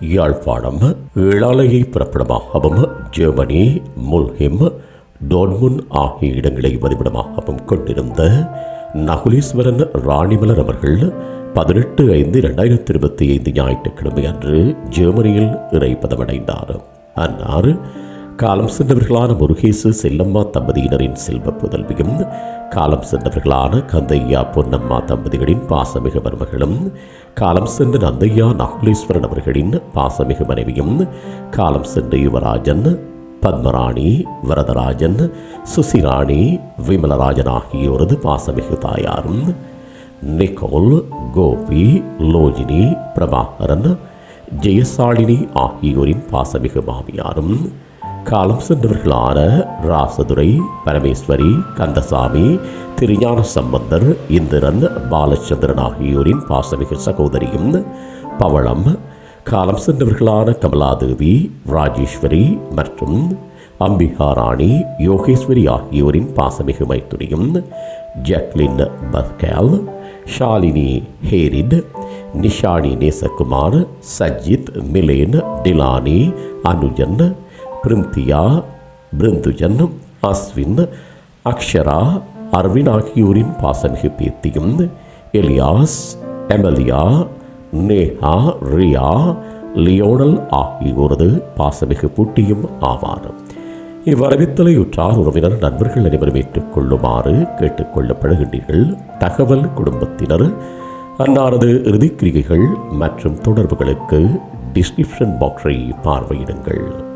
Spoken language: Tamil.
யாழ்ப்பாணம் ஏழாலையை புறப்படமாகவும் ஜெர்மனி முல்ஹிம் டோர்முன் ஆகிய இடங்களை வதிவிடமாகவும் கொண்டிருந்த நகுலீஸ்வரன் ராணிமலர் அவர்கள் பதினெட்டு ஐந்து இரண்டாயிரத்தி இருபத்தி ஐந்து ஞாயிற்றுக்கிழமை அன்று ஜெர்மனியில் இறைப்பதமடைந்தார் அன்னார் காலம் சென்றவர்களான முருகேசு செல்லம்மா தம்பதியினரின் செல்வ புதல்வியும் காலம் சென்றவர்களான கந்தையா பொன்னம்மா தம்பதிகளின் பாசமிகு மருமகளும் காலம் சென்ற நந்தையா நகுலேஸ்வரன் அவர்களின் பாசமிகு மனைவியும் காலம் சென்ற யுவராஜன் பத்மராணி வரதராஜன் சுசிராணி விமலராஜன் ஆகியோரது பாசமிகு தாயாரும் நிக்கோல் கோபி லோஜினி பிரபாகரன் ஜெயசாலினி ஆகியோரின் பாசமிகு மாமியாரும் காலம் சென்றவர்களான ராசதுரை பரமேஸ்வரி கந்தசாமி திருஞான சம்பந்தர் இந்திரன் பாலச்சந்திரன் ஆகியோரின் பாசமிகு சகோதரியும் பவளம் காலம் சென்றவர்களான கமலாதேவி ராஜேஸ்வரி மற்றும் அம்பிகா ராணி யோகேஸ்வரி ஆகியோரின் பாசமிகு மைத்துரியும் Jacqueline Pascal Shalini Harriet Nishani Nesakumar Sajith Milan Dilani Anujan Pirinthiya Pirunthujan Ashwin Akshara Arvin ஆகியோரின் பாசமிகு பேத்தியும் Elias Emilia Neha Riya Lionel ஆகியோரது பாசமிகு பூட்டியும் ஆவார். இவ்வரவித்தலை உற்றார் உறவினர் நண்பர்கள் அனைவரும் ஏற்றுக்கொள்ளுமாறு கேட்டுக்கொள்ளப்படுகின்றீர்கள் தகவல் குடும்பத்தினர் அன்னாரது இறுதிக்கிரிகைகள் மற்றும் தொடர்புகளுக்கு டிஸ்கிரிப்ஷன் பாக்ஸை பார்வையிடுங்கள்.